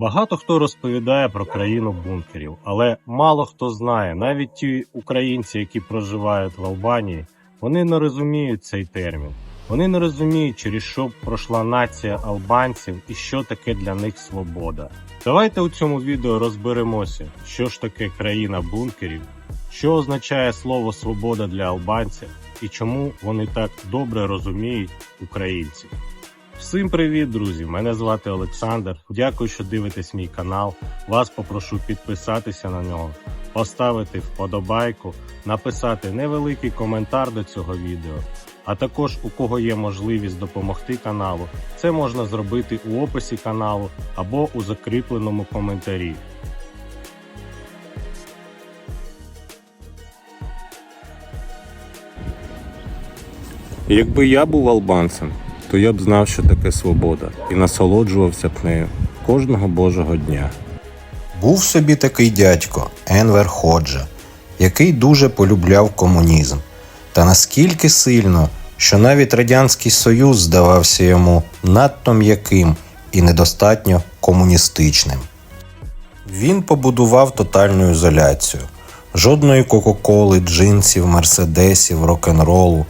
Багато хто розповідає про країну бункерів, але мало хто знає, навіть ті українці, які проживають в Албанії, вони не розуміють цей термін. Вони не розуміють, через що пройшла нація албанців і що таке для них свобода. Давайте у цьому відео розберемося, що ж таке країна бункерів, що означає слово свобода для албанців і чому вони так добре розуміють українців. Всім привіт, друзі! Мене звати Олександр. Дякую, що дивитесь мій канал. Вас попрошу підписатися на нього, поставити вподобайку, написати невеликий коментар до цього відео. А також у кого є можливість допомогти каналу, це можна зробити у описі каналу або у закріпленому коментарі. Якби я був албанцем, то я б знав, що таке свобода, і насолоджувався б нею кожного божого дня. Був собі такий дядько Енвер Ходжа, який дуже полюбляв комунізм, та наскільки сильно, що навіть Радянський Союз здавався йому надто м'яким і недостатньо комуністичним. Він побудував тотальну ізоляцію. Жодної Кока-Коли, джинсів, мерседесів, рок-н-ролу.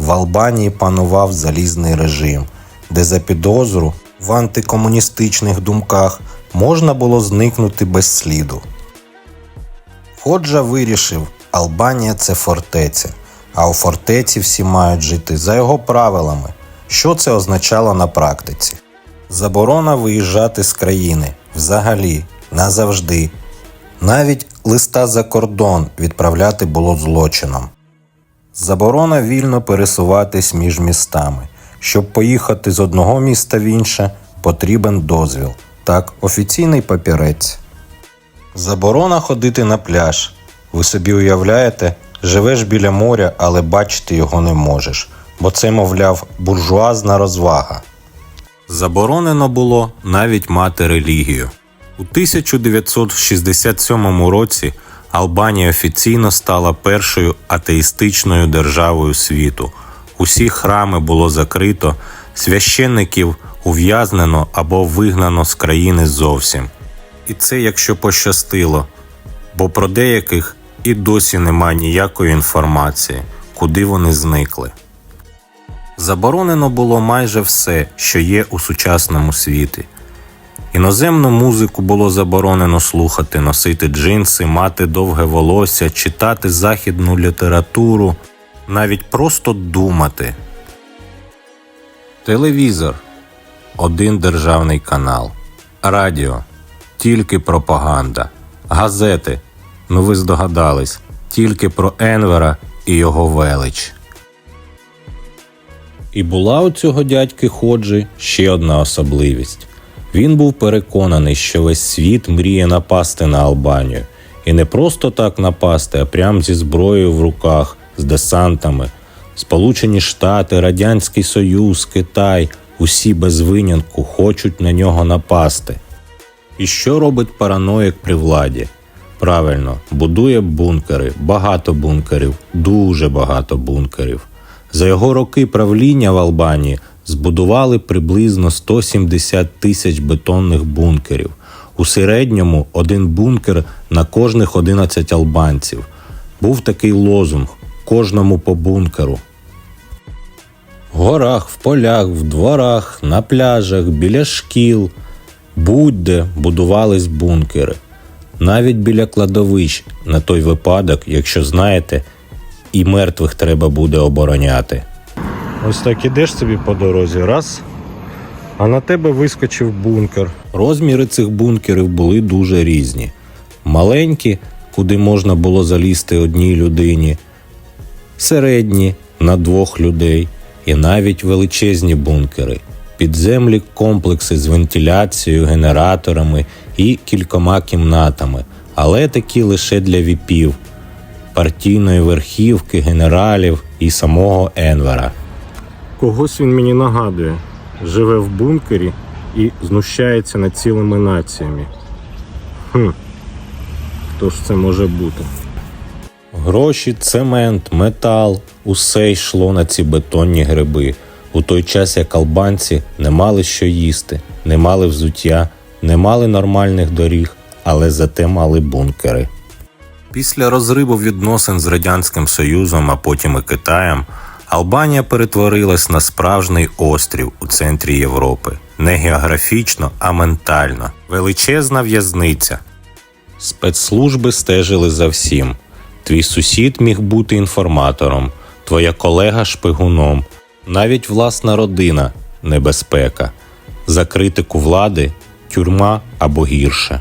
В Албанії панував залізний режим, де за підозру в антикомуністичних думках можна було зникнути без сліду. Ходжа вирішив, Албанія це фортеця, а у фортеці всі мають жити за його правилами. Що це означало на практиці? Заборона виїжджати з країни взагалі, назавжди. Навіть листа за кордон відправляти було злочином. Заборона вільно пересуватись між містами. Щоб поїхати з одного міста в інше, потрібен дозвіл. Так, офіційний папірець. Заборона ходити на пляж. Ви собі уявляєте, живеш біля моря, але бачити його не можеш, бо це, мовляв, буржуазна розвага. Заборонено було навіть мати релігію. У 1967 році Албанія офіційно стала першою атеїстичною державою світу. Усі храми було закрито, священників ув'язнено або вигнано з країни зовсім. І це якщо пощастило, бо про деяких і досі нема ніякої інформації, куди вони зникли. Заборонено було майже все, що є у сучасному світі. Іноземну музику було заборонено слухати, носити джинси, мати довге волосся, читати західну літературу, навіть просто думати. Телевізор один державний канал, радіо тільки пропаганда, газети. Ну ви здогадались, тільки про Енвера і його велич. І була у цього дядьки Ходжі ще одна особливість. Він був переконаний, що весь світ мріє напасти на Албанію. І не просто так напасти, а прям зі зброєю в руках, з десантами. Сполучені Штати, Радянський Союз, Китай усі без винятку хочуть на нього напасти. І що робить параноїк при владі? Правильно, будує бункери, багато бункерів, дуже багато бункерів. За його роки правління в Албанії збудували приблизно 170 тисяч бетонних бункерів. У середньому один бункер на кожних 11 албанців. Був такий лозунг кожному по бункеру. В горах, в полях, в дворах, на пляжах, біля шкіл, будь-де будувались бункери. Навіть біля кладовищ, на той випадок, якщо знаєте, і мертвих треба буде обороняти. Ось так ідеш собі по дорозі, раз, а на тебе вискочив бункер. Розміри цих бункерів були дуже різні. Маленькі, куди можна було залізти одній людині, середні на двох людей, і навіть величезні бункери, підземлі комплекси з вентиляцією, генераторами і кількома кімнатами, але такі лише для віпів, партійної верхівки, генералів і самого Енвера. Когось він мені нагадує. Живе в бункері і знущається над цілими націями. Хм. Хто ж це може бути? Гроші, цемент, метал усе йшло на ці бетонні гриби, у той час як албанці не мали що їсти, не мали взуття, не мали нормальних доріг, але зате мали бункери. Після розриву відносин з Радянським Союзом, а потім і Китаєм, Албанія перетворилась на справжній острів у центрі Європи. Не географічно, а ментально. Величезна в'язниця. Спецслужби стежили за всім. Твій сусід міг бути інформатором, твоя колега шпигуном, навіть власна родина небезпека. За критику влади тюрма або гірше.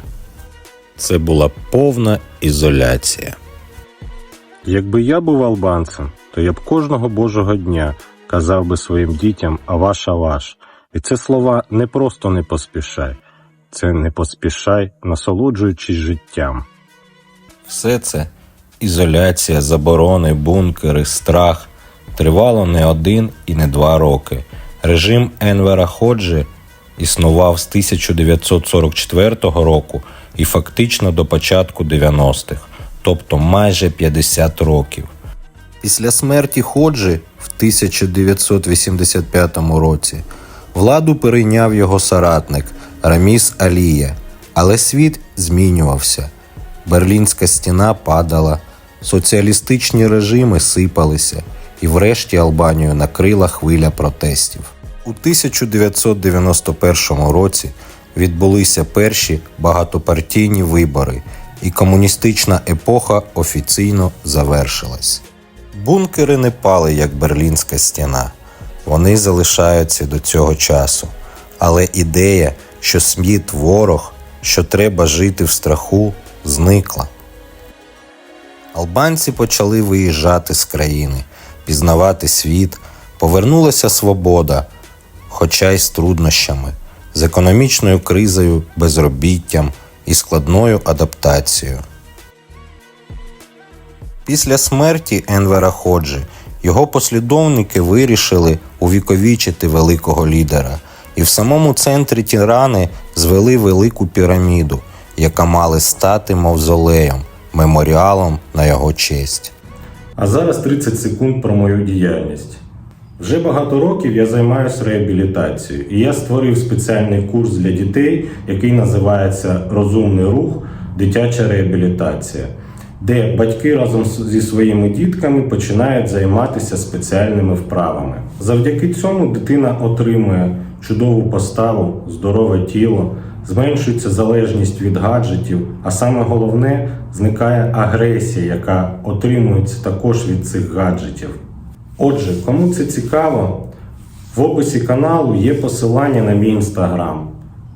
Це була повна ізоляція. Якби я був албанцем, то я б кожного божого дня казав би своїм дітям «Аваш, аваш». І це слова не просто не поспішай, це не поспішай, насолоджуючись життям. Все це ізоляція, заборони, бункери, страх тривало не один і не два роки. Режим Енвера Ходжі існував з 1944 року і фактично до початку 90-х, тобто майже 50 років. Після смерті Ходжі в 1985 році владу перейняв його соратник Раміс Алія, але світ змінювався. Берлінська стіна падала, соціалістичні режими сипалися, і врешті Албанію накрила хвиля протестів. У 1991 році відбулися перші багатопартійні вибори, і комуністична епоха офіційно завершилась. Бункери не пали як Берлінська стіна. Вони залишаються до цього часу. Але ідея, що світ ворог, що треба жити в страху, зникла. Албанці почали виїжджати з країни, пізнавати світ, повернулася свобода, хоча й з труднощами, з економічною кризою, безробіттям і складною адаптацією. Після смерті Енвера Ходжі його послідовники вирішили увіковічити великого лідера, і в самому центрі Тірани звели велику піраміду, яка мала стати мавзолеєм, меморіалом на його честь. А зараз 30 секунд про мою діяльність. Вже багато років я займаюся реабілітацією, і я створив спеціальний курс для дітей, який називається Розумний рух, дитяча реабілітація, де батьки разом зі своїми дітками починають займатися спеціальними вправами. Завдяки цьому дитина отримує чудову поставу, здорове тіло, зменшується залежність від гаджетів, а саме головне зникає агресія, яка отримується також від цих гаджетів. Отже, кому це цікаво, в описі каналу є посилання на мій інстаграм.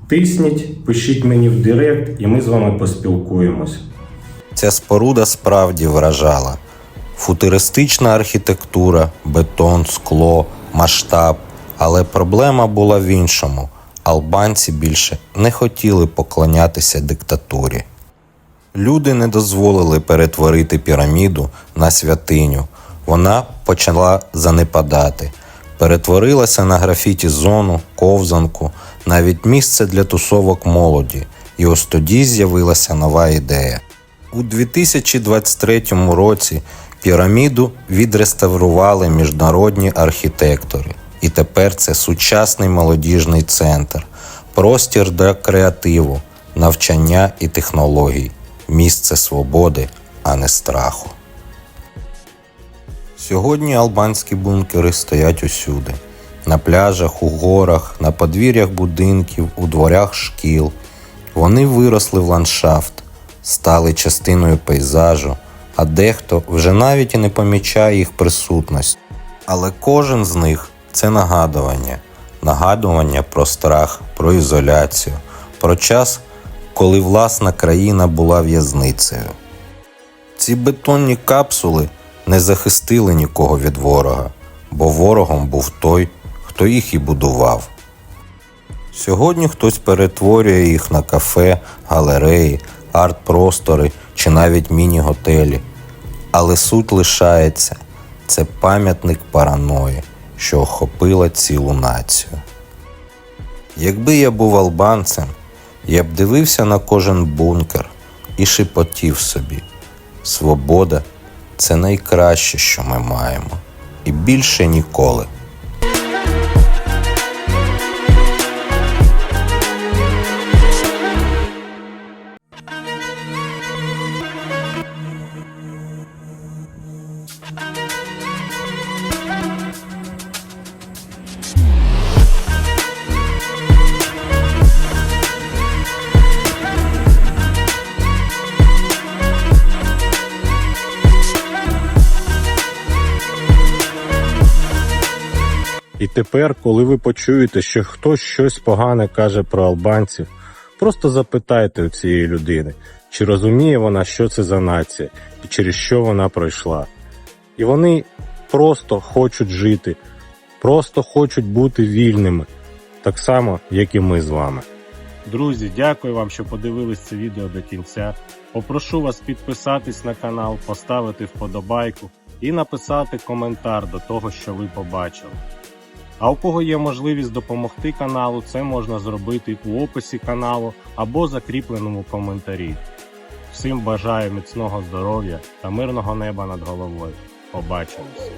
Тисніть, пишіть мені в Директ, і ми з вами поспілкуємось. Ця споруда справді вражала. Футуристична архітектура, бетон, скло, масштаб. Але проблема була в іншому. Албанці більше не хотіли поклонятися диктатурі. Люди не дозволили перетворити піраміду на святиню. Вона почала занепадати, перетворилася на графіті зону, ковзанку, навіть місце для тусовок молоді. І ось тоді з'явилася нова ідея. У 2023 році піраміду відреставрували міжнародні архітектори, і тепер це сучасний молодіжний центр, простір для креативу, навчання і технологій, місце свободи, а не страху. Сьогодні албанські бункери стоять усюди: на пляжах, у горах, на подвір'ях будинків, у дворях шкіл. Вони виросли в ландшафт, стали частиною пейзажу, а дехто вже навіть і не помічає їх присутність. Але кожен з них це нагадування, нагадування про страх, про ізоляцію, про час, коли власна країна була в'язницею. Ці бетонні капсули не захистили нікого від ворога, бо ворогом був той, хто їх і будував. Сьогодні хтось перетворює їх на кафе, галереї, арт-простори чи навіть міні-готелі. Але суть лишається це пам'ятник параної, що охопила цілу націю. Якби я був албанцем, я б дивився на кожен бункер і шепотів собі: свобода це найкраще, що ми маємо, і більше ніколи. Тепер, коли ви почуєте, що хтось щось погане каже про албанців, просто запитайте у цієї людини, чи розуміє вона, що це за нація і через що вона пройшла. І вони просто хочуть жити, просто хочуть бути вільними, так само, як і ми з вами. Друзі, дякую вам, що подивились це відео до кінця. Попрошу вас підписатись на канал, поставити вподобайку і написати коментар до того, що ви побачили. А у кого є можливість допомогти каналу, це можна зробити у описі каналу або закріпленому коментарі. Всім бажаю міцного здоров'я та мирного неба над головою. Побачимось!